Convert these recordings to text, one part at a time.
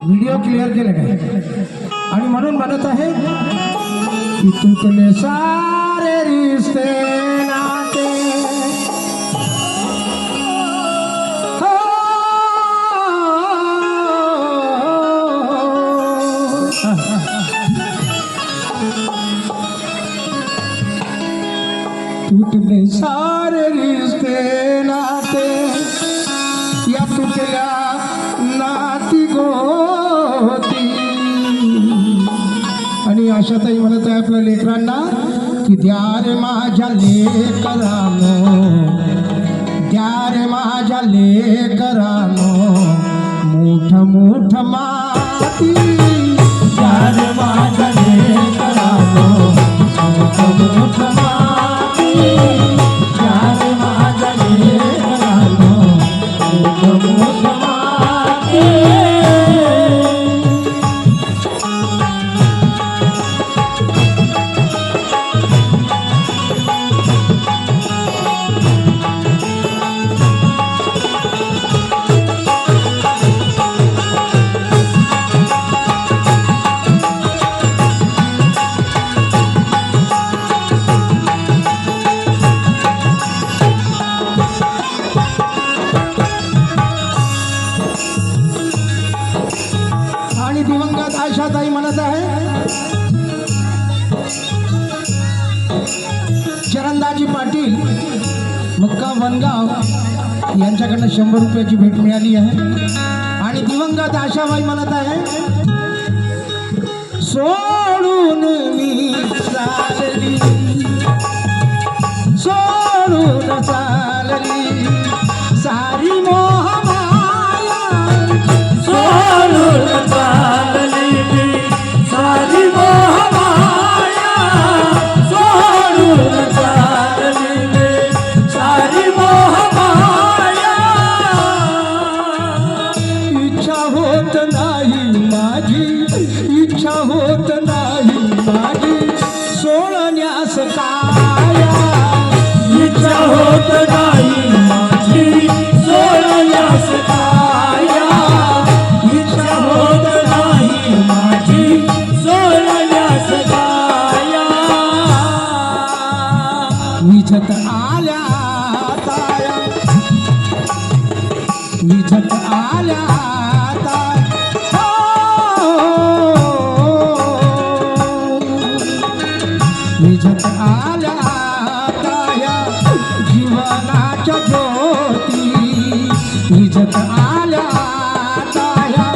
Video clear केले काय आणि म्हणून म्हणत आहे की तुतले सारे रिश्ते नाते. हो, हो, हो. तुटले सारे रिश्ते आशाताई म्हणत आहे आपल्या लेकरांना की द्या रे माझ्या लेकरानो द्या रे माझ्या लेकरानो. चरणदाजी पाटील मुक्का वनगाव यांच्याकडनं शंभर रुपयाची भेट मिळाली आहे. आणि दिवंगत आशाबाई म्हणत आहे सोडून मी चालली सोडून चालली सारी मो विझत आल्या ताया जीवनाच्या ज्योती. विझत आल्या ताया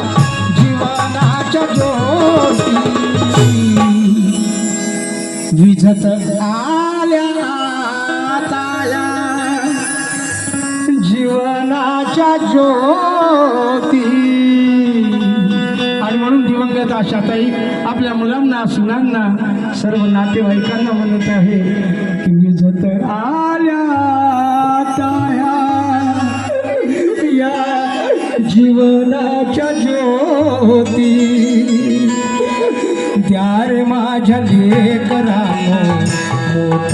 जीवनाच्या ज्योती. विझत आल्या ताया जीवनाच्या ज्योती. म्हणून आशाताई आपल्या मुलांना सुनांना सर्व नातेवाईकांना म्हणत आहे की विझत आल्या ताया या जीवनाच्या ज्योती द्या रे माझ्या लेकरानो मोठ मोठ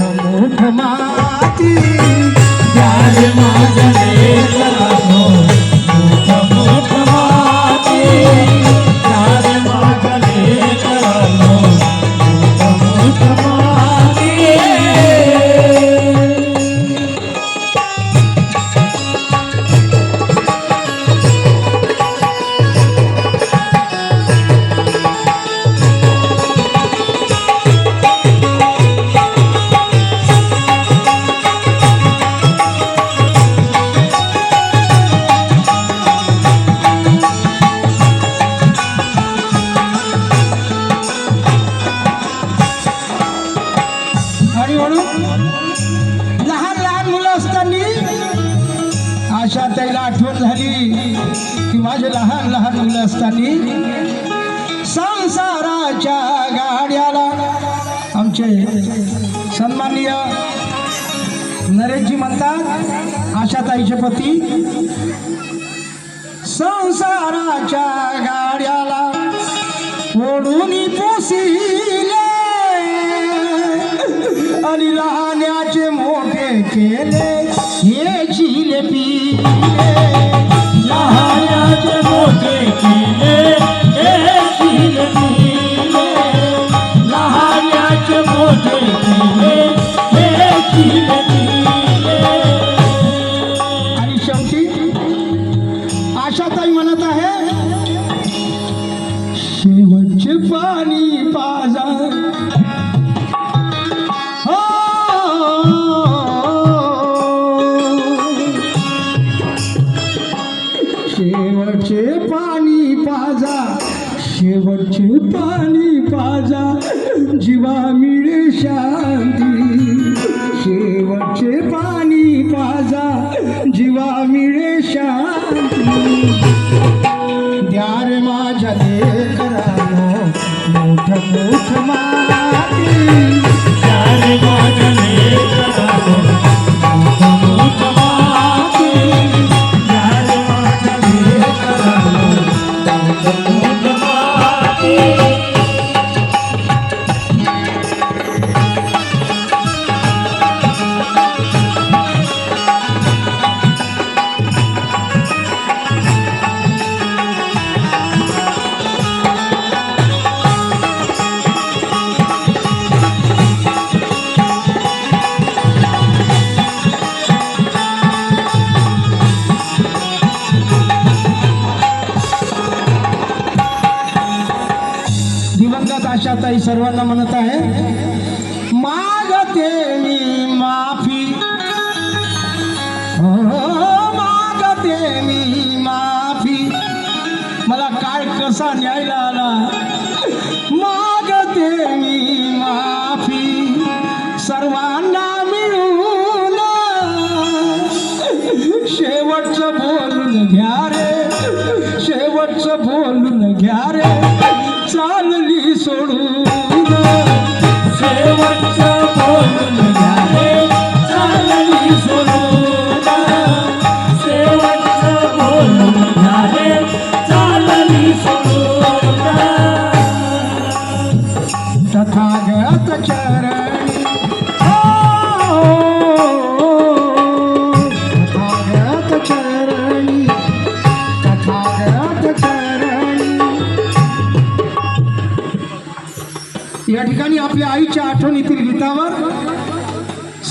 आशा ताईला आठवण झाली की माझे लहान लहान मुलं असताना संसाराच्या गाड्याला आमचे सन्माननीय नरेशजी म्हणतात आशाताईचे पती संसाराच्या गाड्याला ओढून पोसिले आणि लहान्याचे मोठे केले. आशाताई म्हणत आहे शेवटचे पाणी पा दिवंगत सर्वांना म्हणत आहे मागते मी माफी. हो, मागते मी माफी. मला काय कसा न्यायला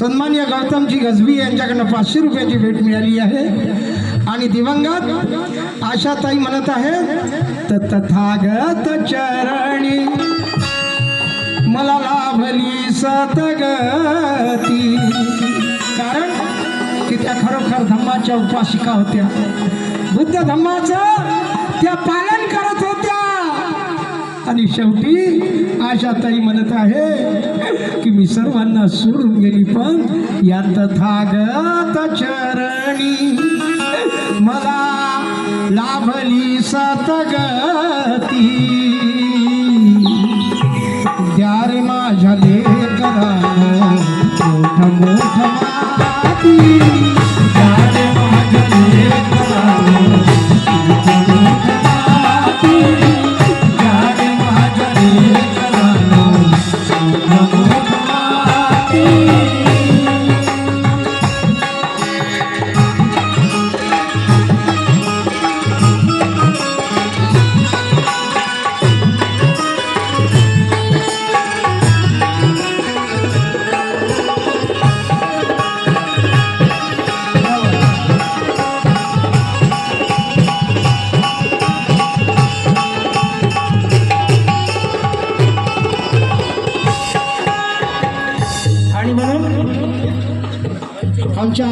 सन्मान्य गौतमजी गजबी यांच्याकडनं पाचशे रुपयाची भेट मिळाली आहे. आणि दिवंगत आशाताई म्हणत आहे "त- तथागत चरणी मला लाभली सतगती. कारण की त्या खरोखर धम्माच्या उपासिका होत्या. बुद्ध धम्माचं त्या पालन आणि शेवटी आशाताई म्हणत आहे की मी सर्वांना सोडून गेली पण या तथागत चरणी. मला लाभली सतगती द्यारे माझ्या लेकरा मोठ मोठ माती.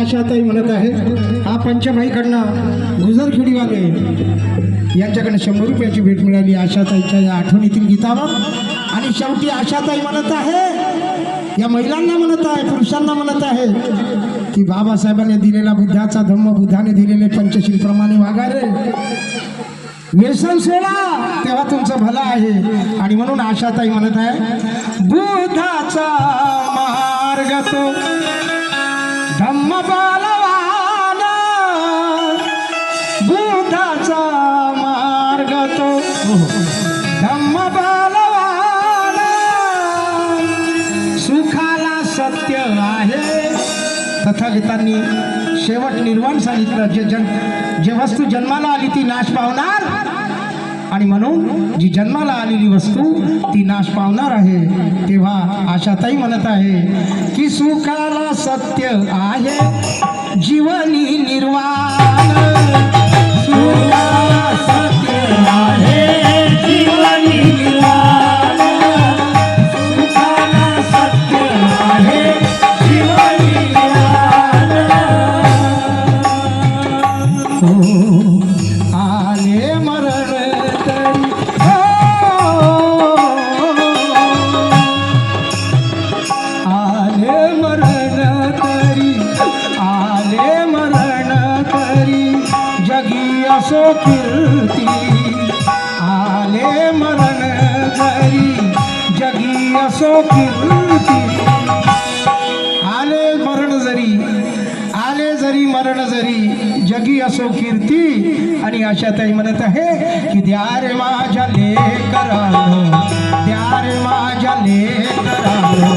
आशाताई म्हणत आहे हा पंचभाईकडनं गुजरखेडीवाले यांच्याकडनं शंभर रुपयाची भेट मिळाली. आशाताईच्या या आठवणीतील गीतावर. आणि शेवटी आशाताई म्हणत आहे या महिलांना म्हणत आहे पुरुषांना म्हणत आहे की बाबासाहेबांनी दिलेला बुद्धाचा धम्म बुद्धाने दिलेले पंचशील प्रमाणे वागारे व्यसन सोडा तेव्हा तुमचं भलं आहे. आणि म्हणून आशाताई म्हणत आहे बुद्धाचा मार्ग तो धम्म बालवान बुद्धाचा मार्ग तो. हो, हो. धम्म बालवान सुखाला सत्य आहे. तथागतांनी शेवट निर्वाण सांगितलं. जे जन जे वस्तू जन्माला आली ती नाश पावणार आणि म्हणून जी जन्माला आलेली वस्तू ती नाश पावणार आहे. तेव्हा आशाताई म्हणत आहे की सुखाला सत्य आहे जीवनी निर्वाण. असो फिरती आले मरण जरी आले जरी मरण जरी जगी असो कीर्ती. आणि अशा ताई म्हणत आहे की द्या रे माझ्या लेकरानो द्या रे माझ्या लेकरानो